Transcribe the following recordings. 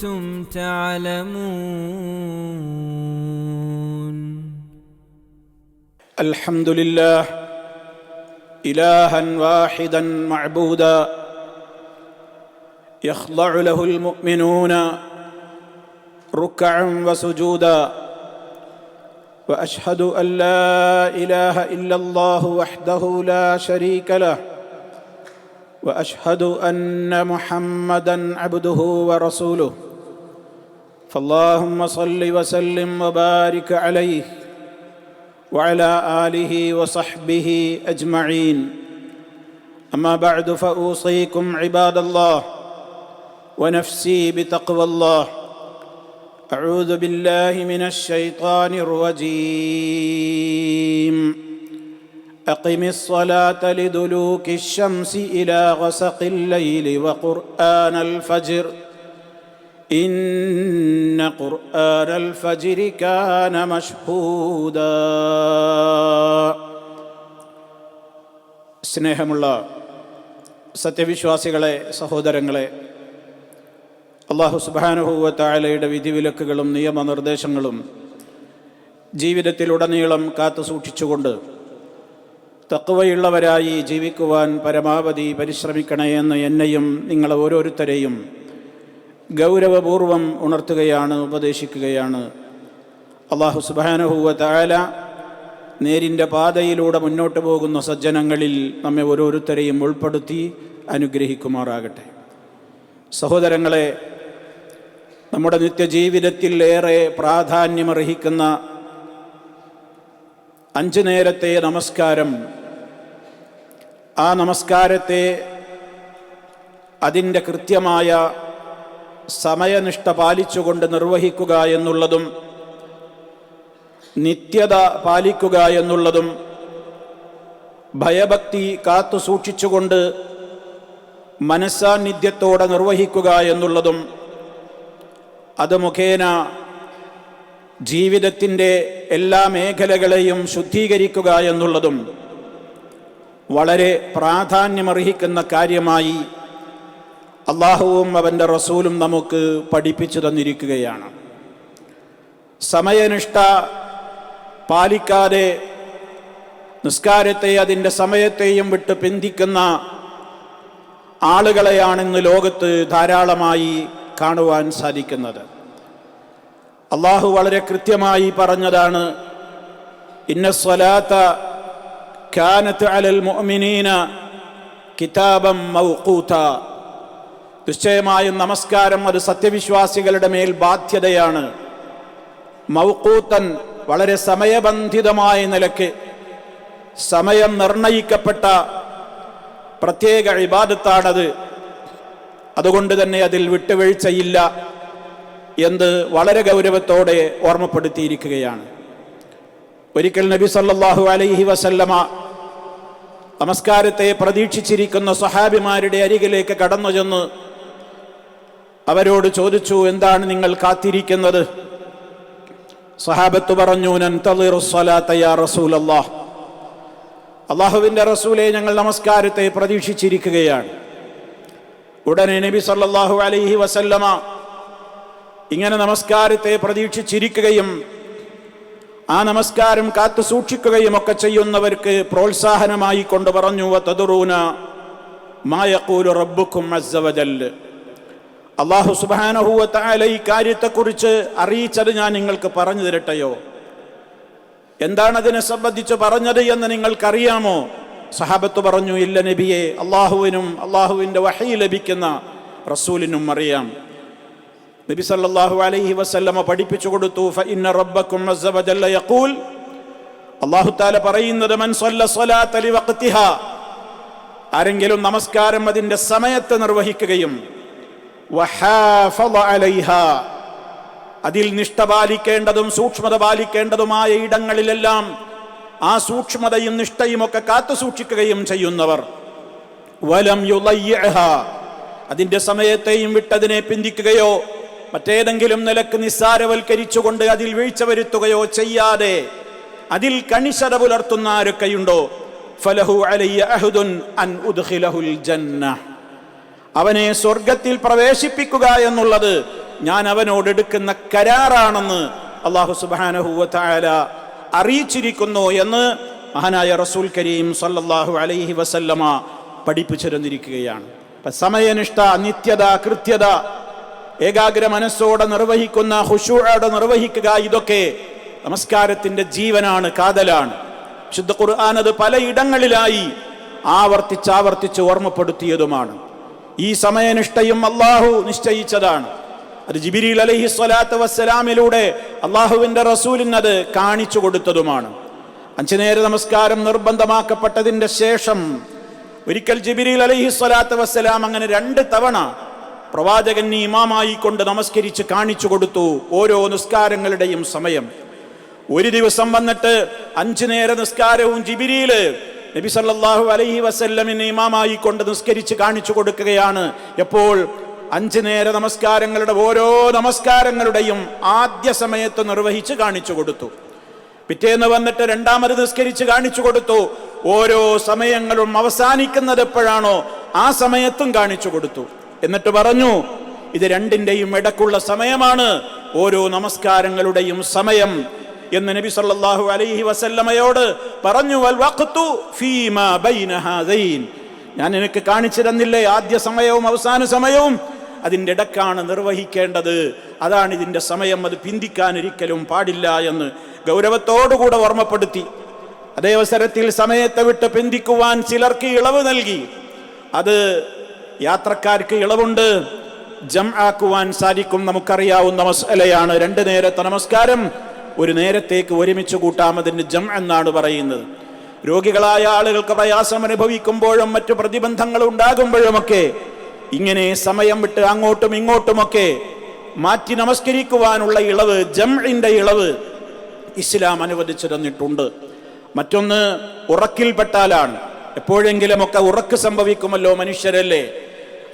كنتم تعلمون. الحمد لله إلها واحدا معبودا يخضع له المؤمنون ركعا وسجودا وأشهد أن لا إله إلا الله وحده لا شريك له وأشهد أن محمدا عبده ورسوله. فاللهم صل وسلم وبارك عليه وعلى آله وصحبه أجمعين. أما بعد فأوصيكم عباد الله ونفسي بتقوى الله. أعوذ بالله من الشيطان الرجيم. أقم الصلاة لدلوك الشمس إلى غسق الليل وقرآن الفجر. إن قرآن الفجر كان مشهودا സ്നേഹമുള്ള സത്യവിശ്വാസികളെ സഹോദരങ്ങളെ അള്ളാഹു സുബാനുഭൂവത്തായാലയുടെ വിധിവിലക്കുകളും നിയമനിർദ്ദേശങ്ങളും ജീവിതത്തിലുടനീളം കാത്തു സൂക്ഷിച്ചുകൊണ്ട് തക്കവയുള്ളവരായി ജീവിക്കുവാൻ പരമാവധി പരിശ്രമിക്കണേ എന്ന് എന്നെയും നിങ്ങളെ ഓരോരുത്തരെയും ഗൗരവപൂർവം ഉണർത്തുകയാണ് ഉപദേശിക്കുകയാണ്. അള്ളാഹു സുബാനുഭൂവത്തായാല നേരിന്റെ പാതയിലൂടെ മുന്നോട്ട് പോകുന്ന സജ്ജനങ്ങളിൽ നമ്മെ ഓരോരുത്തരെയും ഉൾപ്പെടുത്തി അനുഗ്രഹിക്കുമാറാകട്ടെ. സഹോദരങ്ങളെ നമ്മുടെ നിത്യജീവിതത്തിൽ ഏറെ പ്രാധാന്യമർഹിക്കുന്ന അഞ്ച് നേരത്തെ നമസ്കാരം. ആ നമസ്കാരത്തെ അതിന്റെ കൃത്യമായ സമയനിഷ്ഠ പാലിച്ചുകൊണ്ട് നിർവഹിക്കുക എന്നുള്ളതും നിത്യത പാലിക്കുക എന്നുള്ളതും ഭയഭക്തി കാത്തു സൂക്ഷിച്ചുകൊണ്ട് മനസ്സാന്നിധ്യത്തോടെ നിർവഹിക്കുക എന്നുള്ളതും അത് മുഖേന ജീവിതത്തിന്റെ എല്ലാ മേഖലകളെയും ശുദ്ധീകരിക്കുക എന്നുള്ളതും വളരെ പ്രാധാന്യമർഹിക്കുന്ന കാര്യമായി അള്ളാഹുവും അവന്റെ റസൂലും നമുക്ക് പഠിപ്പിച്ചു തന്നിരിക്കുകയാണ്. സമയനിഷ്ഠ പാലിക്കാതെ നിസ്കാരത്തെ അതിന്റെ സമയത്തെയും വിട്ട് പിന്തിക്കുന്ന ആളുകളെയാണ് ഇന്ന് ലോകത്ത് ധാരാളമായി കാണുവാൻ സാധിക്കുന്നത്. അള്ളാഹു വളരെ കൃത്യമായി പറഞ്ഞതാണ് ഇന്ന സ്വലാത്ത കാനത്ത് അലൽ മൊമിനീന കിതാബം മൗഖൂത. നിശ്ചയമായും നമസ്കാരം അത് സത്യവിശ്വാസികളുടെ മേൽ ബാധ്യതയാണ്. മൗക്കൂത്തൻ വളരെ സമയബന്ധിതമായ നിലയ്ക്ക് സമയം നിർണയിക്കപ്പെട്ട പ്രത്യേക ഇബാദത്താണത്. അതുകൊണ്ട് തന്നെ അതിൽ വിട്ടുവീഴ്ചയില്ല എന്ന് വളരെ ഗൗരവത്തോടെ ഓർമ്മപ്പെടുത്തിയിരിക്കുകയാണ്. ഒരിക്കൽ നബി സല്ലാഹു അലൈഹി വസല്ലമ നമസ്കാരത്തെ പ്രതീക്ഷിച്ചിരിക്കുന്ന സഹാബിമാരുടെ അരികിലേക്ക് കടന്നു ചെന്ന് അവരോട് ചോദിച്ചു എന്താണ് നിങ്ങൾ കാത്തിരിക്കുന്നത്? സഹാബത്ത് പറഞ്ഞു അള്ളാഹുവിന്റെ റസൂലെ ഞങ്ങൾ നമസ്കാരത്തെ പ്രതീക്ഷിച്ചിരിക്കുകയാണ്. ഉടനെ നബി സല്ലാഹു അലൈഹി വസല്ലമ ഇങ്ങനെ നമസ്കാരത്തെ പ്രതീക്ഷിച്ചിരിക്കുകയും ആ നമസ്കാരം കാത്തു സൂക്ഷിക്കുകയും ഒക്കെ ചെയ്യുന്നവർക്ക് പ്രോത്സാഹനമായി കൊണ്ട് പറഞ്ഞു റബ്ബുക്കും അള്ളാഹു സുബാനഹുവത്തായ ഈ കാര്യത്തെക്കുറിച്ച് അറിയിച്ചത് ഞാൻ നിങ്ങൾക്ക് പറഞ്ഞു തരട്ടെയോ? എന്താണ് അതിനെ സംബന്ധിച്ച് പറഞ്ഞത് എന്ന് നിങ്ങൾക്കറിയാമോ? സഹാബത്ത് പറഞ്ഞു ഇല്ല നബിയെ അള്ളാഹുവിനും അള്ളാഹുവിന്റെ വഹി ലഭിക്കുന്ന റസൂലിനും അറിയാം. നബി സല്ലാഹു അലൈഹി വസല്ലമ പഠിപ്പിച്ചു കൊടുത്തു അള്ളാഹു യഖൂൽ. അല്ലാഹു തആല പറയുന്നത് ആരെങ്കിലും നമസ്കാരം അതിന്റെ സമയത്ത് നിർവഹിക്കുകയും അതിൽ നിഷ്ഠ പാലിക്കേണ്ടതും സൂക്ഷ്മത പാലിക്കേണ്ടതുമായ ഇടങ്ങളിലെല്ലാം ആ സൂക്ഷ്മതയും നിഷ്ഠയും ഒക്കെ കാത്തു സൂക്ഷിക്കുകയും ചെയ്യുന്നവർ. വലം അതിന്റെ സമയത്തെയും വിട്ടതിനെ പിന്തിക്കുകയോ മറ്റേതെങ്കിലും നിലയ്ക്ക് നിസ്സാരവൽക്കരിച്ചുകൊണ്ട് അതിൽ വീഴ്ച വരുത്തുകയോ ചെയ്യാതെ അതിൽ കണിശത പുലർത്തുന്ന ആരൊക്കെയുണ്ടോ? ഫലഹു അലയ്യ അഹുദുൻ അൻ ഉദ്ഖിലഹുൽ ജന്ന. അവനെ സ്വർഗത്തിൽ പ്രവേശിപ്പിക്കുക എന്നുള്ളത് ഞാൻ അവനോട് എടുക്കുന്ന കരാറാണെന്ന് അള്ളാഹു സുബാനഹുവ തായാല അറിയിച്ചിരിക്കുന്നു എന്ന് മഹാനായ റസൂൽ കരീം സല്ലാഹു അലൈഹി വസല്ലമ പഠിപ്പിച്ചിരുന്നിരിക്കുകയാണ്. സമയനിഷ്ഠ നിത്യത കൃത്യത ഏകാഗ്ര മനസ്സോടെ നിർവഹിക്കുന്ന ഹുഷൂഴോടെ നിർവഹിക്കുക ഇതൊക്കെ നമസ്കാരത്തിന്റെ ജീവനാണ് കാതലാണ്. ശുദ്ധ ഖുർആൻ അത് പലയിടങ്ങളിലായി ആവർത്തിച്ചാവർത്തിച്ച് ഓർമ്മപ്പെടുത്തിയതുമാണ്. ഈ സമയനിഷ്ഠയും അള്ളാഹു നിശ്ചയിച്ചതാണ്. അത് ജിബിരിൽ അലഹി സ്വലാത്ത് വസ്സലാമിലൂടെ അള്ളാഹുവിന്റെ റസൂലിന് അത് കാണിച്ചു കൊടുത്തതുമാണ്. അഞ്ചു നേര നമസ്കാരം നിർബന്ധമാക്കപ്പെട്ടതിന്റെ ശേഷം ഒരിക്കൽ ജിബിരിൽ അലഹി സ്വലാത്ത് വസ്സലാം അങ്ങനെ രണ്ട് തവണ പ്രവാചകൻ ഇമാമായി കൊണ്ട് നമസ്കരിച്ച് കാണിച്ചു കൊടുത്തു ഓരോ നിസ്കാരങ്ങളുടെയും സമയം. ഒരു ദിവസം വന്നിട്ട് അഞ്ചു നേര നിസ്കാരവും ജിബിരിയിൽ നബി സല്ലാഹു അലൈഹി വസല്ലമിനെ ഇമാമായി കൊണ്ട് നിസ്കരിച്ച് കാണിച്ചു കൊടുക്കുകയാണ്. എപ്പോൾ? അഞ്ചു നേര നമസ്കാരങ്ങളുടെ ഓരോ നമസ്കാരങ്ങളുടെയും ആദ്യ സമയത്ത് നിർവഹിച്ച് കാണിച്ചു കൊടുത്തു. പിറ്റേന്ന് വന്നിട്ട് രണ്ടാമത് നിസ്കരിച്ച് കാണിച്ചു കൊടുത്തു. ഓരോ സമയങ്ങളും അവസാനിക്കുന്നത് എപ്പോഴാണോ ആ സമയത്തും കാണിച്ചു കൊടുത്തു. എന്നിട്ട് പറഞ്ഞു ഇത് രണ്ടിന്റെയും ഇടക്കുള്ള സമയമാണ്. ഓരോ നമസ്കാരങ്ങളുടെയും സമയം എന്ന് നബി സല്ലല്ലാഹു അലൈഹി വസല്ലമയോട് പറഞ്ഞു വൽ ഫീമാ ബൈന ഞാൻ നിനക്ക് കാണിച്ചു തന്നില്ലേ ആദ്യ സമയവും അവസാന സമയവും? അതിന്റെ ഇടക്കാണ് നിർവഹിക്കേണ്ടത്. അതാണ് ഇതിന്റെ സമയം അത് പിന്തിക്കാൻ ഒരിക്കലും പാടില്ല എന്ന് ഗൗരവത്തോടുകൂടെ ഓർമ്മപ്പെടുത്തി. അതേ അവസരത്തിൽ സമയത്തെ വിട്ട് പിന്തിക്കുവാൻ ചിലർക്ക് ഇളവ് നൽകി. അത് യാത്രക്കാർക്ക് ഇളവുണ്ട്. ജം ആക്കുവാൻ സാധിക്കും നമുക്കറിയാവുന്ന മസലയാണ് രണ്ട് നേരത്തെ നമസ്കാരം. ഒരു നേരത്തേക്ക് ഒരുമിച്ച് കൂട്ടാം അതിന് ജം എന്നാണ് പറയുന്നത്. രോഗികളായ ആളുകൾക്ക് പ്രയാസം അനുഭവിക്കുമ്പോഴും മറ്റു പ്രതിബന്ധങ്ങൾ ഉണ്ടാകുമ്പോഴുമൊക്കെ ഇങ്ങനെ സമയം വിട്ട് അങ്ങോട്ടും ഇങ്ങോട്ടുമൊക്കെ മാറ്റി നമസ്കരിക്കുവാനുള്ള ഇളവ് ജംഇന്റെ ഇളവ് ഇസ്ലാം അനുവദിച്ചു തന്നിട്ടുണ്ട്. മറ്റൊന്ന് ഉറക്കിൽപ്പെട്ടാലാണ്. എപ്പോഴെങ്കിലുമൊക്കെ ഉറക്ക് സംഭവിക്കുമല്ലോ മനുഷ്യരല്ലേ?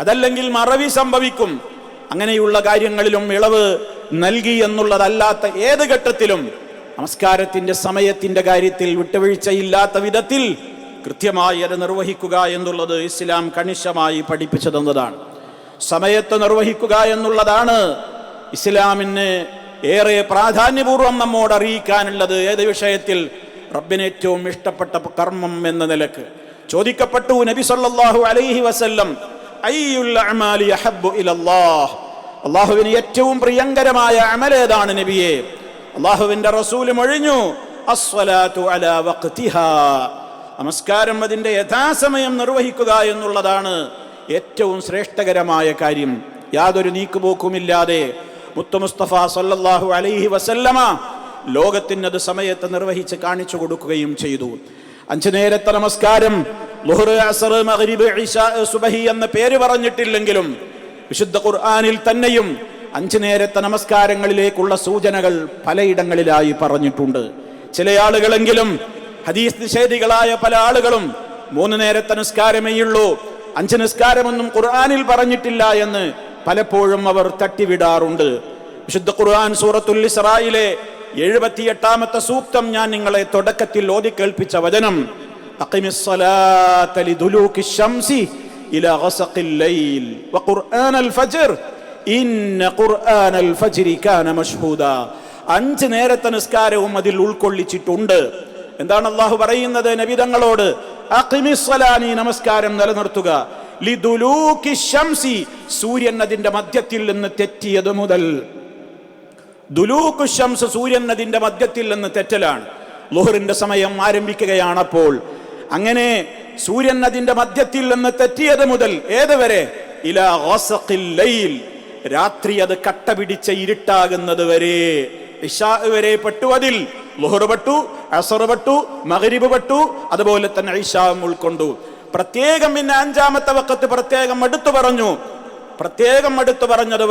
അതല്ലെങ്കിൽ മറവി സംഭവിക്കും. അങ്ങനെയുള്ള കാര്യങ്ങളിലും ഇളവ് നൽകി എന്നുള്ളതല്ലാത്ത ഏത് ഘട്ടത്തിലും നമസ്കാരത്തിന്റെ സമയത്തിന്റെ കാര്യത്തിൽ വിട്ടുവീഴ്ചയില്ലാത്ത വിധത്തിൽ കൃത്യമായി അത് നിർവഹിക്കുക എന്നുള്ളത് ഇസ്ലാം കണിശമായി പഠിപ്പിച്ചു തന്നതാണ് സമയത്ത് നിർവഹിക്കുക എന്നുള്ളതാണ് ഇസ്ലാമിന് ഏറെ പ്രാധാന്യപൂർവം നമ്മോട് അറിയിക്കാനുള്ളത്. ഏത് വിഷയത്തിൽ? റബ്ബിന് ഏറ്റവും ഇഷ്ടപ്പെട്ട കർമ്മം എന്ന നിലയ്ക്ക്. ചോദിക്കപ്പെട്ടു നബി സല്ലാഹു അലൈഹി വസല്ലം അള്ളാഹുവിന് ഏറ്റവും പ്രിയങ്കരമായ അമലേതാണ് നബിയെ? അള്ളാഹുവിന്റെ റസൂൽ മൊഴിഞ്ഞു നമസ്കാരം അതിന്റെ യഥാസമയം നിർവഹിക്കുക എന്നുള്ളതാണ് ഏറ്റവും ശ്രേഷ്ഠകരമായ കാര്യം. യാതൊരു നീക്കുപോക്കുമില്ലാതെ മുത്തമുസ്തഫ മുസ്തഫ സല്ലല്ലാഹു അലൈഹി വസല്ലമ ലോകത്തിനത് സമയത്ത് നിർവഹിച്ച് കാണിച്ചു കൊടുക്കുകയും ചെയ്തു. അഞ്ചു നേരത്തെ നമസ്കാരം ലുഹ്റ്, അസ്ർ, മഗ്രിബ്, ഇശാ, സുബഹി എന്ന പേര് പറഞ്ഞിട്ടില്ലെങ്കിലും വിശുദ്ധ ഖുർആനിൽ തന്നെയും അഞ്ചു നേരത്തെ നമസ്കാരങ്ങളിലേക്കുള്ള സൂചനകൾ പലയിടങ്ങളിലായി പറഞ്ഞിട്ടുണ്ട്. ചില ആളുകളെങ്കിലും ഹദീസ് നിഷേധികളായ പല ആളുകളും മൂന്ന് നേരത്തെ നിസ്കാരമേയുള്ളൂ അഞ്ച് നിസ്കാരമൊന്നും ഖുർആനിൽ പറഞ്ഞിട്ടില്ല എന്ന് പലപ്പോഴും അവർ തട്ടിവിടാറുണ്ട്. വിശുദ്ധ ഖുർആൻ സൂറത്തുൽ ഇസ്രായിലെ എഴുപത്തിയെട്ടാമത്തെ സൂക്തം ഞാൻ നിങ്ങളെ തുടക്കത്തിൽ ഓതി കേൾപ്പിച്ച വചനം الصلاة لدلوك ശംസി ഇലാ ഗസഖിൽ ലൈൽ وقرآن ഫജ്ർ ഇന്ന ഖുർആനൽ الفجر കാന مشهودا. അഞ്ച് നേരത്തെ നിസ്കാരവും അതിൽ ഉൾക്കൊള്ളിച്ചിട്ടുണ്ട്. എന്താണ് അള്ളാഹു പറയുന്നത് നബിതങ്ങളോട് അഖിമിസ്വലാനി നമസ്കാരം നിലനിർത്തുക. ലിദുലൂക്കി ശംസി സൂര്യൻ അതിന്റെ മധ്യത്തിൽ നിന്ന് തെറ്റിയത് മുതൽ. ദുലൂക്കു ശംസ് സൂര്യൻ അതിന്റെ മധ്യത്തിൽ നിന്ന് തെറ്റലാണ്. ലുഹറിന്റെ സമയം ആരംഭിക്കുകയാണ് അപ്പോൾ അങ്ങനെ സൂര്യൻ അതിന്റെ മധ്യത്തിൽ നിന്ന് തെറ്റിയത് മുതൽ ഏതുവരെ രാത്രി അത് കട്ട പിടിച്ച ഇരുട്ടാകുന്നത് വരെ. വരെ പെട്ടു അതിൽ. ലുഹർ പെട്ടു പെട്ടു പെട്ടു അതുപോലെ തന്നെ ഐഷാവും ഉൾക്കൊണ്ടു. പ്രത്യേകം പിന്നെ അഞ്ചാമത്തെ വക്കത്ത് പ്രത്യേകം എടുത്തു പറഞ്ഞു. പ്രത്യേകം എടുത്തു പറഞ്ഞത്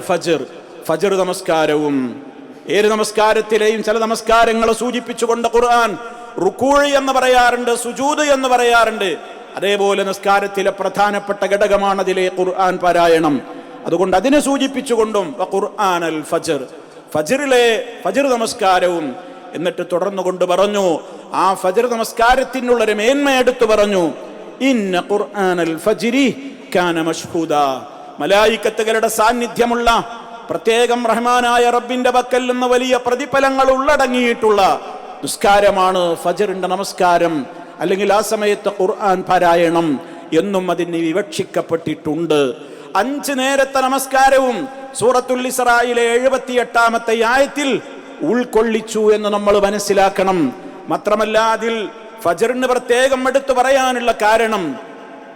ഫജർ. ഫജർ നമസ്കാരവും. ഏത് നമസ്കാരത്തിലെയും ചില നമസ്കാരങ്ങളെ സൂചിപ്പിച്ചുകൊണ്ട് ഖുർആൻ റുക്കൂഴി എന്ന് പറയാറുണ്ട് സുജൂദ് എന്ന് പറയാറുണ്ട്. അതേപോലെ നിസ്കാരത്തിലെ പ്രധാനപ്പെട്ട ഘടകമാണ് അതിലെ ഖുർആൻ പാരായണം. അതുകൊണ്ട് അതിനെ സൂചിപ്പിച്ചുകൊണ്ടും ഖുർആൻ അൽ ഫജർ. ഫജറിലെ ഫജർ നമസ്കാരവും എന്നിട്ട് തുടർന്നു കൊണ്ട് പറഞ്ഞു ആ ഫജർ നമസ്കാരത്തിനുള്ളൊരു മേന്മ എടുത്തു പറഞ്ഞു ഇന്ന ഖുർആൻ അൽ ഫജിരി കാന മലായിക്കത്തുകളുടെ സാന്നിധ്യമുള്ള പ്രത്യേകം റഹ്മാനായ റബ്ബിന്റെ പക്കൽ നിന്ന് വലിയ പ്രതിഫലങ്ങൾ ഉള്ളടങ്ങിയിട്ടുള്ള നിസ്കാരമാണ് ഫജറിന്റെ നമസ്കാരം. അല്ലെങ്കിൽ ആ സമയത്ത് ഖുർആൻ പാരായണം എന്നും അതിന് വിവക്ഷിക്കപ്പെട്ടിട്ടുണ്ട്. അഞ്ച് നേരത്തെ നമസ്കാരവും സൂറത്തുൽ ഇസ്രായിലെ എഴുപത്തി എട്ടാമത്തെ ആയത്തിൽ ഉൾക്കൊള്ളിച്ചു എന്ന് നമ്മൾ മനസ്സിലാക്കണം. മാത്രമല്ല അതിൽ ഫജറിന് പ്രത്യേകം എടുത്തു പറയാനുള്ള കാരണം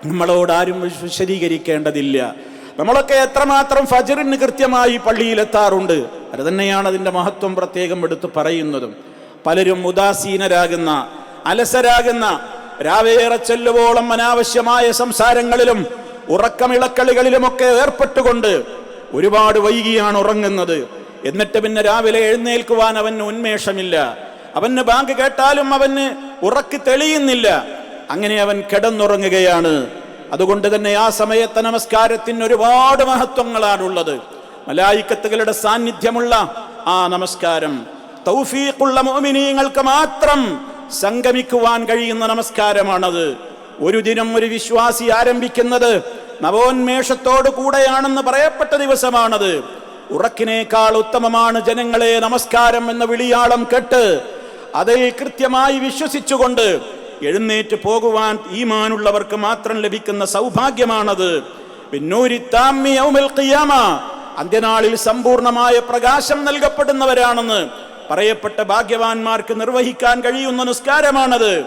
നമ്മളോട് ആരും വിശദീകരിക്കേണ്ടതില്ല. നമ്മളൊക്കെ എത്രമാത്രം ഫജറിന് കൃത്യമായി പള്ളിയിലെത്താറുണ്ട്. അത് തന്നെയാണ് അതിന്റെ മഹത്വം പ്രത്യേകം എടുത്തു പറയുന്നതും. പലരും ഉദാസീനരാകുന്ന അലസരാകുന്ന രാവേറെ ചെല്ലുവോളം അനാവശ്യമായ സംസാരങ്ങളിലും ഉറക്കമിളക്കളികളിലുമൊക്കെ ഏർപ്പെട്ടുകൊണ്ട് ഒരുപാട് വൈകിയാണ് ഉറങ്ങുന്നത്. എന്നിട്ട് പിന്നെ രാവിലെ എഴുന്നേൽക്കുവാൻ അവന് ഉന്മേഷമില്ല. അവന് ബാങ്ക് കേട്ടാലും അവന് ഉറക്കി തെളിയുന്നില്ല. അങ്ങനെ അവൻ കിടന്നുറങ്ങുകയാണ്. അതുകൊണ്ട് തന്നെ ആ സമയത്തെ നമസ്കാരത്തിന് ഒരുപാട് മഹത്വങ്ങളാണുള്ളത്. മലായിക്കത്തുകളുടെ സാന്നിധ്യമുള്ള ആ നമസ്കാരം. തൗഫീഖുള്ള മോമിനീങ്ങൾക്ക് മാത്രം സംഗമിക്കുവാൻ കഴിയുന്ന നമസ്കാരമാണത്. ഒരു ദിനം ഒരു വിശ്വാസി ആരംഭിക്കുന്നത് നവോന്മേഷത്തോടു കൂടെയാണെന്ന് പറയപ്പെട്ട ദിവസമാണത്. ഉറക്കിനേക്കാൾ ഉത്തമമാണ് ജനങ്ങളെ നമസ്കാരം എന്ന വിളിയാളം കേട്ട് അതിൽ കൃത്യമായി വിശ്വസിച്ചുകൊണ്ട് എഴുന്നേറ്റ് പോകുവാൻ ഈമാനുള്ളവർക്ക് മാത്രം ലഭിക്കുന്ന സൗഭാഗ്യമാണത്. അന്ത്യനാളിൽ സമ്പൂർണമായ പ്രകാശം നൽകപ്പെടുന്നവരാണെന്ന് പറയപ്പെട്ട ഭാഗ്യവാന്മാർക്ക് നിർവഹിക്കാൻ കഴിയുന്ന നിസ്കാരമാണത്.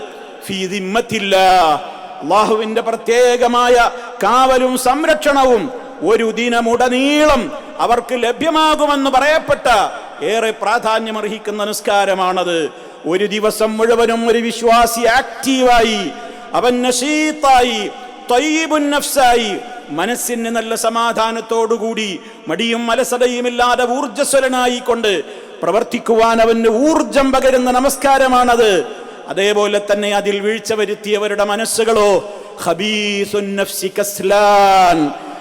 അള്ളാഹുവിന്റെ പ്രത്യേകമായ കാവലും സംരക്ഷണവും ഒരു ദിനമുടനീളം അവർക്ക് ലഭ്യമാകുമെന്ന് പറയപ്പെട്ട ഏറെ പ്രാധാന്യമർഹിക്കുന്ന നിസ്കാരമാണത് ഒരു ദിവസം മുഴുവനും ഒരു വിശ്വാസി ആക്റ്റീവായി അവൻ തൊയ്ബുന്നായി നഫ്സായി മനസ്സിന് നല്ല സമാധാനത്തോടുകൂടി മടിയും അലസതയുമില്ലാതെ ഊർജസ്വലനായിക്കൊണ്ട് പ്രവർത്തിക്കുവാൻ അവന് ഊർജം പകരുന്ന നമസ്കാരമാണത്. അതേപോലെ തന്നെ അതിൽ വീഴ്ച വരുത്തിയവരുടെ മനസ്സുകളോ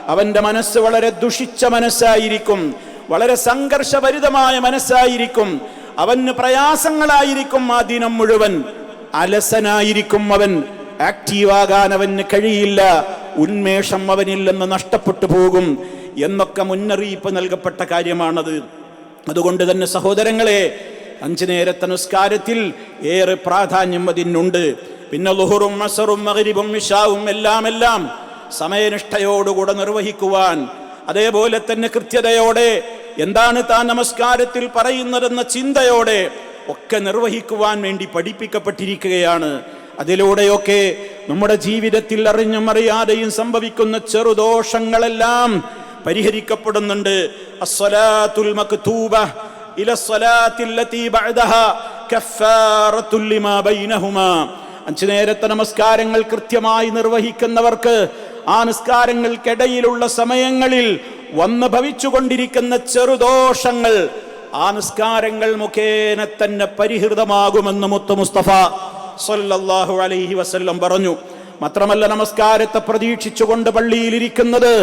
അവന്റെ മനസ്സ് വളരെ ദുഷിച്ച മനസ്സായിരിക്കും വളരെ സംഘർഷഭരിതമായ മനസ്സായിരിക്കും അവന് പ്രയാസങ്ങളായിരിക്കും ആ ദിനം മുഴുവൻ. അലസനായിരിക്കും അവൻ ആക്റ്റീവ് ആകാൻ അവന് കഴിയില്ല ഉന്മേഷം അവനിൽ നിന്ന് നഷ്ടപ്പെട്ടു പോകും എന്നൊക്കെ മുന്നറിയിപ്പ് നൽകപ്പെട്ട കാര്യമാണത്. അതുകൊണ്ട് തന്നെ സഹോദരങ്ങളെ അഞ്ചു നേരത്തെ നിസ്കാരത്തിൽ ഏറെ പ്രാധാന്യം അതിനുണ്ട്. പിന്നെ ലുഹറും മസറും മകരിബും ഇഷാവും എല്ലാം എല്ലാം സമയനിഷ്ഠയോടുകൂടെ നിർവഹിക്കുവാൻ അതേപോലെ തന്നെ കൃത്യതയോടെ എന്താണ് താൻ നമസ്കാരത്തിൽ പറയുന്നതെന്ന ചിന്തയോടെ ഒക്കെ നിർവഹിക്കുവാൻ വേണ്ടി പഠിപ്പിക്കപ്പെട്ടിരിക്കുകയാണ്. അതിലൂടെയൊക്കെ നമ്മുടെ ജീവിതത്തിൽ അറിഞ്ഞും അറിയാതെയും സംഭവിക്കുന്ന ചെറുദോഷങ്ങളെല്ലാം പരിഹരിക്കപ്പെടുന്നുണ്ട്. അഞ്ചു നേരത്തെ നമസ്കാരങ്ങൾ കൃത്യമായി നിർവഹിക്കുന്നവർക്ക് ആ നിസ്കാരങ്ങൾക്കിടയിലുള്ള സമയങ്ങളിൽ വന്ന് ഭവിച്ചുകൊണ്ടിരിക്കുന്ന ചെറുദോഷങ്ങൾ ആ നിസ്കാരങ്ങൾ മുഖേന തന്നെ പരിഹൃതമാകുമെന്ന് മുത്തു മുസ്തഫ സല്ലല്ലാഹു അലൈഹി വസല്ലം പറഞ്ഞു. മാത്രമല്ല നമസ്കാരത്തെ പ്രതീക്ഷിച്ചുകൊണ്ട് പള്ളിയിലിരിക്കുന്നത്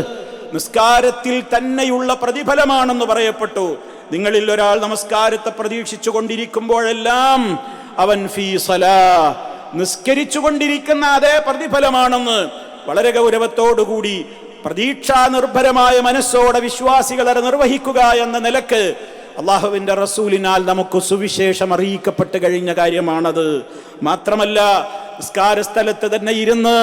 നിസ്കാരത്തിൽ തന്നെയുള്ള പ്രതിഫലമാണെന്ന് പറയപ്പെട്ടു. നിങ്ങളിൽ ഒരാൾ നമസ്കാരത്തെ പ്രതീക്ഷിച്ചു കൊണ്ടിരിക്കുമ്പോഴെല്ലാം അവൻ ഫീ സലാ നിസ്കരിച്ചു കൊണ്ടിരിക്കുന്ന അതേ പ്രതിഫലമാണെന്ന് വളരെ ഗൗരവത്തോടുകൂടി പ്രതീക്ഷാ നിർഭരമായ മനസ്സോടെ വിശ്വാസികളെ നിർവഹിക്കുക എന്ന നിലയ്ക്ക് അള്ളാഹുവിന്റെ റസൂലിനാൽ നമുക്ക് സുവിശേഷം അറിയിക്കപ്പെട്ട് കഴിഞ്ഞ കാര്യമാണത്. മാത്രമല്ല നിസ്കാര സ്ഥലത്ത് തന്നെ ഇരുന്ന്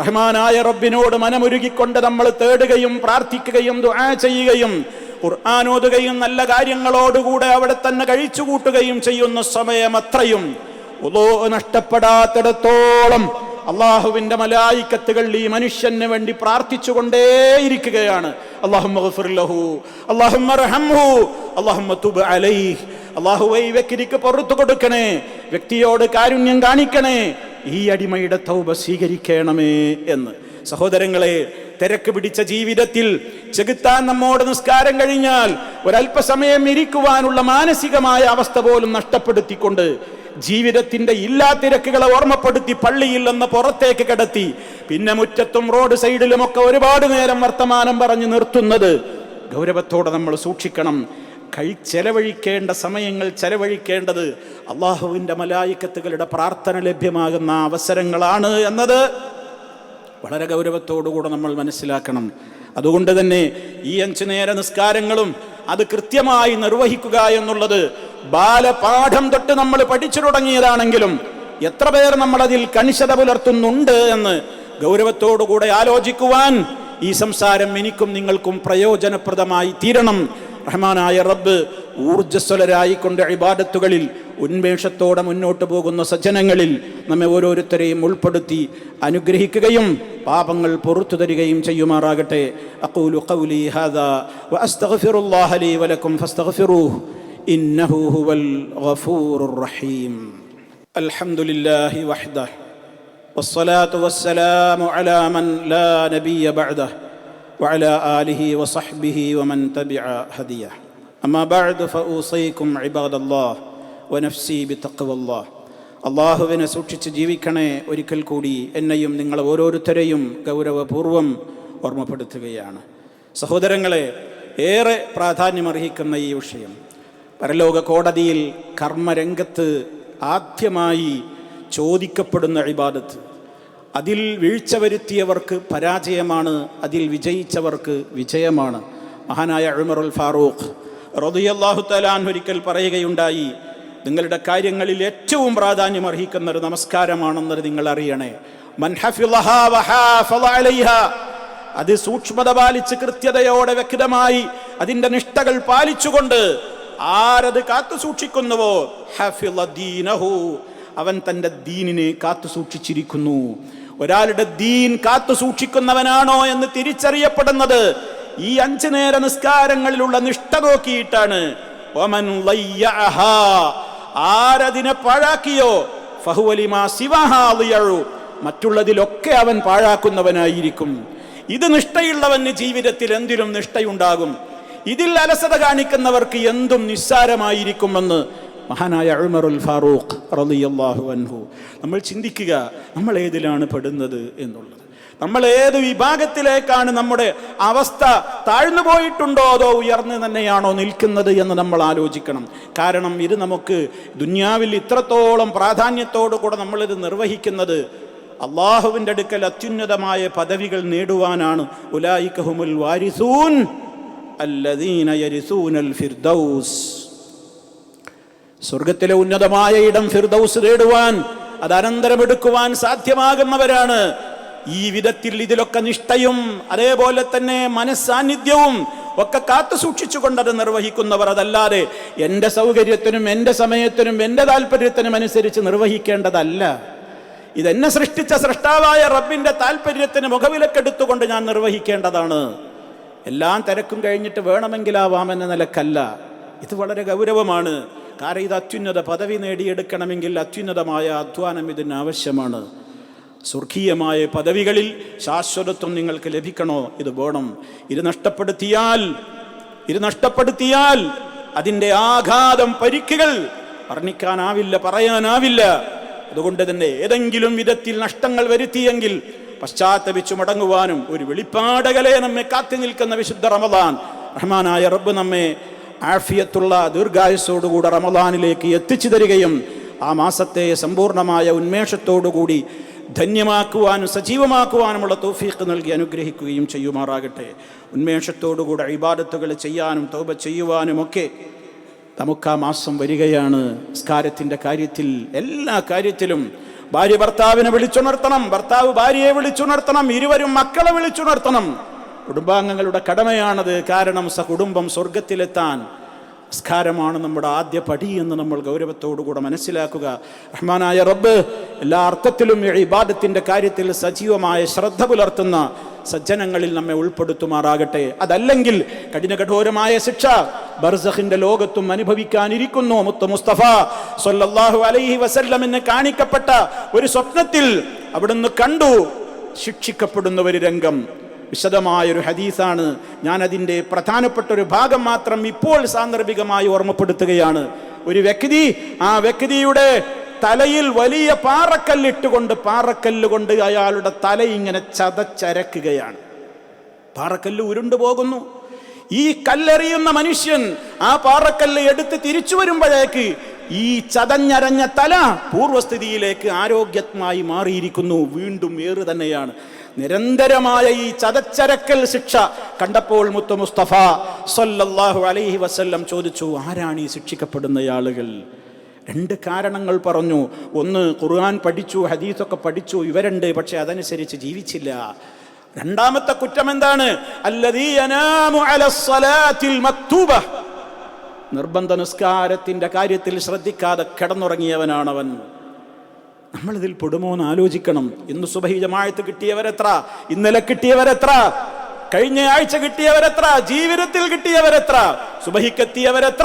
റഹ്മാനായ റബ്ബിനോട് മനമുരുകിക്കൊണ്ട് നമ്മൾ തേടുകയും പ്രാർത്ഥിക്കുകയും ദുആ ചെയ്യുകയും ഖുർആൻ ഓതുകയും നല്ല കാര്യങ്ങളോടുകൂടെ അവിടെ തന്നെ കഴിച്ചുകൂട്ടുകയും ചെയ്യുന്ന സമയം അത്രയും. ഉദോ നഷ്ടപ്പെടാത്തിടത്തോളം അള്ളാഹുവിന്റെ മലായിക്കത്തുകൾ ഈ മനുഷ്യന് വേണ്ടി പ്രാർത്ഥിച്ചുകൊണ്ടേയിരിക്കുകയാണ്. അള്ളാഹുവെ ഈ വ്യക്തിക്ക് പുറത്തു കൊടുക്കണേ വ്യക്തിയോട് കാരുണ്യം കാണിക്കണേ ഈ അടിമയുടെ തൗബ സ്വീകരിക്കണമേ എന്ന്. സഹോദരങ്ങളെ തിരക്ക് പിടിച്ച ജീവിതത്തിൽ ചെകുത്താൻ നമ്മോട് നിസ്കാരം കഴിഞ്ഞാൽ ഒരല്പസമയം ഇരിക്കുവാനുള്ള മാനസികമായ അവസ്ഥ പോലും നഷ്ടപ്പെടുത്തിക്കൊണ്ട് ജീവിതത്തിന്റെ ഇല്ലാ തിരക്കുകളെ ഓർമ്മപ്പെടുത്തി പള്ളിയിൽ നിന്ന് പുറത്തേക്ക് കിടത്തി പിന്നെ മുറ്റത്തും റോഡ് സൈഡിലുമൊക്കെ ഒരുപാട് നേരം വർത്തമാനം പറഞ്ഞു നിർത്തുന്നത്. ഗൗരവത്തോടെ നമ്മൾ സൂക്ഷിക്കണം. കഴി ചെലവഴിക്കേണ്ട സമയങ്ങൾ ചെലവഴിക്കേണ്ടത് അള്ളാഹുവിന്റെ മലായിക്കത്തുകളുടെ പ്രാർത്ഥന ലഭ്യമാകുന്ന അവസരങ്ങളാണ് എന്നത്. വളരെ ഗൗരവത്തോടുകൂടെ നമ്മൾ മനസ്സിലാക്കണം. അതുകൊണ്ട് തന്നെ ഈ അഞ്ചു നേര നിസ്കാരങ്ങളും അത് കൃത്യമായി നിർവഹിക്കുക എന്നുള്ളത് ബാലപാഠം തൊട്ട് നമ്മൾ പഠിച്ചു തുടങ്ങിയതാണെങ്കിലും എത്ര പേർ നമ്മളതിൽ കണിശത പുലർത്തുന്നുണ്ട് എന്ന് ഗൗരവത്തോടുകൂടെ ആലോചിക്കുവാൻ ഈ സംസാരം എനിക്കും നിങ്ങൾക്കും പ്രയോജനപ്രദമായി തീരണം. റഹ്മാനായ റബ്ബ് ഊർജ്ജസ്വലരായിക്കൊണ്ട് ഇബാദത്തുകളിൽ ഉന്മേഷത്തോടെ മുന്നോട്ട് പോകുന്ന സജ്ജനങ്ങളിൽ നമ്മെ ഓരോരുത്തരെയും ഉൾപ്പെടുത്തി അനുഗ്രഹിക്കുകയും പാപങ്ങൾ പുറത്തു തരികയും ചെയ്യുമാറാകട്ടെ അഖൂലു ഖൗലി ഹാദാ വഅസ്തഗ്ഫിറുല്ലാഹ ലീ വലക്കും ഫസ്തഗ്ഫിറൂഹു ഇന്നഹു ഹുവൽ ഗഫൂറുർ റഹീം അൽഹംദുലില്ലാഹി വഹ്ദഹു والصلاة والسلام على من لا نبي بعده وعلى آله وصحبه ومن تبع هديه أما بعد فأوصيكم عباد الله ونفسي بتقوى الله അള്ളാഹുവിനെ സൂക്ഷിച്ച് ജീവിക്കണേ ഒരിക്കൽ കൂടി എന്നെയും നിങ്ങൾ ഓരോരുത്തരെയും ഗൗരവപൂർവം ഓർമ്മപ്പെടുത്തുകയാണ് സഹോദരങ്ങളെ ഏറെ പ്രാധാന്യമർഹിക്കുന്ന ഈ വിഷയം പരലോക കോടതിയിൽ കർമ്മരംഗത്ത് ആദ്യമായി ചോദിക്കപ്പെടുന്ന ഇബാദത്ത് അതിൽ വീഴ്ച വരുത്തിയവർക്ക് പരാജയമാണ് അതിൽ വിജയിച്ചവർക്ക് വിജയമാണ്. മഹാനായ ഉമറുൽ ഫാറൂഖ് റളിയല്ലാഹു തലാൻ ഒരിക്കൽ പറയുകയുണ്ടായി നിങ്ങളുടെ കാര്യങ്ങളിൽ ഏറ്റവും പ്രാധാന്യം അർഹിക്കുന്ന ഒരു നമസ്കാരമാണെന്നത് നിങ്ങൾ അറിയണേ. അത് സൂക്ഷ്മത പാലിച്ച് കൃത്യതയോടെ വ്യക്തമായി അതിന്റെ നിഷ്ഠകൾ പാലിച്ചുകൊണ്ട് ആരത് കാത്തു സൂക്ഷിക്കുന്നുവോ? അവൻ തന്റെ ദീനിനെ കാത്തു സൂക്ഷിച്ചിരിക്കുന്നു. ഒരാളുടെ ദീൻ കാത്തു സൂക്ഷിക്കുന്നവനാണോ എന്ന് തിരിച്ചറിയപ്പെടുന്നത് ഈ അഞ്ചു നേര നിസ്കാരങ്ങളിലുള്ള നിഷ്ഠ നോക്കിയിട്ടാണ്. ആരതിനെ പാഴാക്കിയോ. മറ്റുള്ളതിലൊക്കെ അവൻ പാഴാക്കുന്നവനായിരിക്കും ഇത് നിഷ്ഠയുള്ളവന് ജീവിതത്തിൽ എന്തിനും നിഷ്ഠയുണ്ടാകും ഇതിൽ അലസത കാണിക്കുന്നവർക്ക് എന്തും നിസ്സാരമായിരിക്കുമെന്ന് മഹാനായ ഉമറുൽ ഫാറൂഖ് റളിയല്ലാഹു അൻഹു. നമ്മൾ ചിന്തിക്കുക നമ്മൾ ഏതിലാണ് പെടുന്നത് എന്നുള്ളത്. നമ്മൾ ഏത് വിഭാഗത്തിലേക്കാണ് നമ്മുടെ അവസ്ഥ താഴ്ന്നു പോയിട്ടുണ്ടോ അതോ ഉയർന്നു തന്നെയാണോ നിൽക്കുന്നത് എന്ന് നമ്മൾ ആലോചിക്കണം. കാരണം ഇത് നമുക്ക് ദുന്യാവിൽ ഇത്രത്തോളം പ്രാധാന്യത്തോടു കൂടെ നമ്മളിത് നിർവഹിക്കുന്നത് അള്ളാഹുവിന്റെ അടുക്കൽ അത്യുന്നതമായ പദവികൾ നേടുവാനാണ്. ഉലായിക്കഹുമുൽ വാരിസൂൻ അല്ലദീന യരിസൂനൽ ഫിർദൗസ്. സ്വർഗത്തിലെ ഉന്നതമായ ഇടം ഫിർദൗസ് നേടുവാൻ അത് അനന്തരമെടുക്കുവാൻ സാധ്യമാകുന്നവരാണ്. ഈ വിധത്തിൽ ഇതിലൊക്കെ നിഷ്ഠയും അതേപോലെ തന്നെ മനസ്സാന്നിധ്യവും ഒക്കെ കാത്തു സൂക്ഷിച്ചുകൊണ്ട് അത് നിർവഹിക്കുന്നവർ അതല്ലാതെ എന്റെ സൗകര്യത്തിനും എന്റെ സമയത്തിനും എന്റെ താല്പര്യത്തിനും അനുസരിച്ച് നിർവഹിക്കേണ്ടതല്ല. ഇതെന്നെ സൃഷ്ടിച്ച സൃഷ്ടാവായ റബ്ബിന്റെ താല്പര്യത്തിന് മുഖവിലക്കെടുത്തുകൊണ്ട് ഞാൻ നിർവഹിക്കേണ്ടതാണ്. എല്ലാം തിരക്കും കഴിഞ്ഞിട്ട് വേണമെങ്കിലാവാം എന്ന നിലക്കല്ല. ഇത് വളരെ ഗൗരവമാണ്. കാരണം ഇത് അത്യുന്നത പദവി നേടിയെടുക്കണമെങ്കിൽ അത്യുന്നതമായ അധ്വാനം ഇതിന് ആവശ്യമാണ്. സ്വർഗീയമായ പദവികളിൽ ശാശ്വതത്വം നിങ്ങൾക്ക് ലഭിക്കണോ? ഇത് വേണം. ഇത് നഷ്ടപ്പെടുത്തിയാൽ ഇത് നഷ്ടപ്പെടുത്തിയാൽ അതിന്റെ ആഘാതം പരിക്കുകൾ വർണിക്കാനാവില്ല പറയാനാവില്ല. അതുകൊണ്ട് തന്നെ ഏതെങ്കിലും വിധത്തിൽ നഷ്ടങ്ങൾ വരുത്തിയെങ്കിൽ പശ്ചാത്തപിച്ചു മടങ്ങുവാനും ഒരു വെളിപ്പാടകലെ നമ്മെ കാത്തു നിൽക്കുന്ന വിശുദ്ധ റമദാൻ. റഹ്മാനായ റബ്ബ് നമ്മെ ആഫിയത്തുള്ള ദീർഘായുസോടുകൂടെ റമദാനിലേക്ക് എത്തിച്ചു തരികയും ആ മാസത്തെ സമ്പൂർണമായ ഉന്മേഷത്തോടുകൂടി ധന്യമാക്കുവാനും സജീവമാക്കുവാനുമുള്ള തൗഫീഖ് നൽകി അനുഗ്രഹിക്കുകയും ചെയ്യുമാറാകട്ടെ. ഉന്മേഷത്തോടുകൂടെ ഇബാദത്തുകൾ ചെയ്യാനും തൗബ ചെയ്യുവാനുമൊക്കെ നമുക്ക് ആ മാസം വരികയാണ്. സ്കാരത്തിന്റെ കാര്യത്തിൽ എല്ലാ കാര്യത്തിലും ഭാര്യ ഭർത്താവിനെ വിളിച്ചുണർത്തണം ഭർത്താവ് ഭാര്യയെ വിളിച്ചുണർത്തണം ഇരുവരും മക്കളെ വിളിച്ചുണർത്തണം. കുടുംബാംഗങ്ങളുടെ കടമയാണത്. കാരണം സകുടുംബം സ്വർഗത്തിലെത്താൻ സ്കാരമാണ് നമ്മുടെ ആദ്യ പടി എന്ന് നമ്മൾ ഗൗരവത്തോടുകൂടെ മനസ്സിലാക്കുക. റഹ്മാനായ റബ്ബ് എല്ലാ അർത്ഥത്തിലും ഇബാദത്തിന്റെ കാര്യത്തിൽ സജീവമായ ശ്രദ്ധ പുലർത്തുന്ന സജ്ജനങ്ങളിൽ നമ്മെ ഉൾപ്പെടുത്തുമാറാകട്ടെ. അതല്ലെങ്കിൽ കഠിനകഠോരമായ ശിക്ഷ ബർസഖിന്റെ ലോകത്തും അനുഭവിക്കാനിരിക്കുന്നു. മുത്ത മുസ്തഫ സൊല്ലാഹു അലൈഹി വസല്ലം എന്ന് കാണിക്കപ്പെട്ട ഒരു സ്വപ്നത്തിൽ അവിടുന്ന് കണ്ടു ശിക്ഷിക്കപ്പെടുന്ന ഒരു രംഗം. വിശദമായൊരു ഹദീസാണ്. ഞാൻ അതിന്റെ പ്രധാനപ്പെട്ട ഒരു ഭാഗം മാത്രം ഇപ്പോൾ സാന്ദർഭികമായി ഓർമ്മപ്പെടുത്തുകയാണ്. ഒരു വ്യക്തി ആ വ്യക്തിയുടെ തലയിൽ വലിയ പാറക്കല്ലിട്ടുകൊണ്ട് പാറക്കല്ല് കൊണ്ട് അയാളുടെ തല ഇങ്ങനെ ചതച്ചരക്കുകയാണ്. പാറക്കല്ല് ഉരുണ്ടു പോകുന്നു. ഈ കല്ലെറിയുന്ന മനുഷ്യൻ ആ പാറക്കല്ല് എടുത്ത് തിരിച്ചു വരുമ്പോഴേക്ക് ഈ ചതഞ്ഞരഞ്ഞ തല പൂർവസ്ഥിതിയിലേക്ക് ആരോഗ്യമായി മാറിയിരിക്കുന്നു. വീണ്ടും ഏറ് തന്നെയാണ്. നിരന്തരമായ ഈ ചതച്ചരക്കൽ ശിക്ഷ കണ്ടപ്പോൾ മുത്തു മുസ്തഫ സല്ലല്ലാഹു അലൈഹി വസ്ല്ലം ചോദിച്ചു ആരാണ് ഈ ശിക്ഷിക്കപ്പെടുന്ന ആളുകൾ? രണ്ട് കാരണങ്ങൾ പറഞ്ഞു. ഒന്ന് ഖുർആൻ പഠിച്ചു ഹദീസൊക്കെ പഠിച്ചു ഇവരുണ്ട് പക്ഷെ അതനുസരിച്ച് ജീവിച്ചില്ല. രണ്ടാമത്തെ കുറ്റം എന്താണ്? നിർബന്ധ നിസ്കാരത്തിന്റെ കാര്യത്തിൽ ശ്രദ്ധിക്കാതെ കിടന്നുറങ്ങിയവനാണവൻ. നമ്മളിതിൽ പെടുമോ എന്ന് ആലോചിക്കണം. ഇന്ന് സുബഹി കിട്ടിയവരെത്ര? ഇന്നലെ കിട്ടിയവരെത്ര? കഴിഞ്ഞ ആഴ്ച കിട്ടിയവരെത്ര? ജീവിതത്തിൽ കിട്ടിയവരെത്ര? സുബഹിക്കെത്തിയവരെത്ര?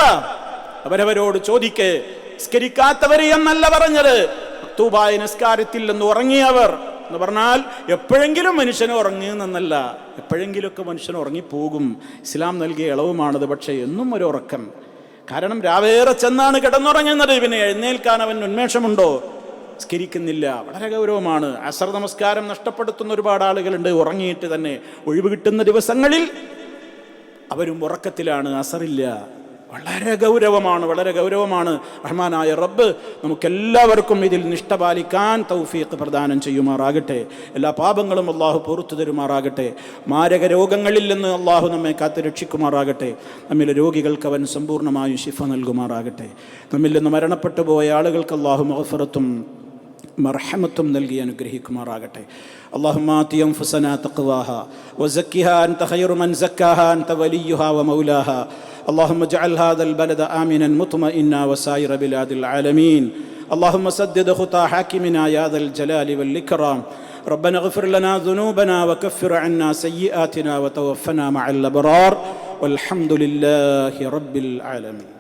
അവരവരോട് ചോദിക്കേ നിസ്കരിക്കാത്തവര് എന്നല്ല പറഞ്ഞത്. തൂബായ നിസ്കാരത്തിൽ നിന്ന് ഉറങ്ങിയവർ എന്ന് പറഞ്ഞാൽ എപ്പോഴെങ്കിലും മനുഷ്യന് ഉറങ്ങുന്നല്ല എപ്പോഴെങ്കിലുമൊക്കെ മനുഷ്യൻ ഉറങ്ങിപ്പോകും. ഇസ്ലാം നൽകിയ ഇളവുമാണത് പക്ഷേ എന്നും ഒരു ഉറക്കം. കാരണം രാവേറെ ചെന്നാണ് കിടന്നുറങ്ങുന്നത്. പിന്നെ എഴുന്നേൽക്കാൻ അവൻ ഉന്മേഷമുണ്ടോ? സ്കരിക്കുന്നില്ല വളരെ ഗൗരവമാണ്. അസർ നമസ്കാരം നഷ്ടപ്പെടുത്തുന്ന ഒരുപാട് ആളുകളുണ്ട്. ഉറങ്ങിയിട്ട് തന്നെ ഒഴിവ് കിട്ടുന്ന ദിവസങ്ങളിൽ അവരും ഉറക്കത്തിലാണ്. അസറില്ല. വളരെ ഗൗരവമാണ്. വളരെ ഗൗരവമാണ്. റഹ്മാനായ റബ്ബ് നമുക്കെല്ലാവർക്കും ഇതിൽ നിഷ്ഠ പാലിക്കാൻ തൗഫീഖ് പ്രദാനം ചെയ്യുമാറാകട്ടെ. എല്ലാ പാപങ്ങളും അള്ളാഹു പുറത്തു തരുമാറാകട്ടെ. മാരക രോഗങ്ങളിൽ നിന്ന് അള്ളാഹു നമ്മെ കാത്തു രക്ഷിക്കുമാറാകട്ടെ. നമ്മിലെ രോഗികൾക്ക് അവൻ സമ്പൂർണമായും ശിഫ നൽകുമാറാകട്ടെ. നമ്മിൽ നിന്ന് മരണപ്പെട്ടു പോയ ആളുകൾക്ക് അള്ളാഹു മഹഫറത്തും مرحمتم നൽകി അനുഗ്രഹിക്കുമാറാകട്ടെ اللهم آت أنفسنا تقواها وزكها أنت خير من زكاها أنت وليها ومولاها اللهم اجعل هذا البلد آمنا مطمئنا وسائر بلاد العالمين اللهم سدد خطى حاكمنا يا ذا الجلال والإكرام ربنا اغفر لنا ذنوبنا وكفر عنا سيئاتنا وتوفنا مع الأبرار والحمد لله رب العالمين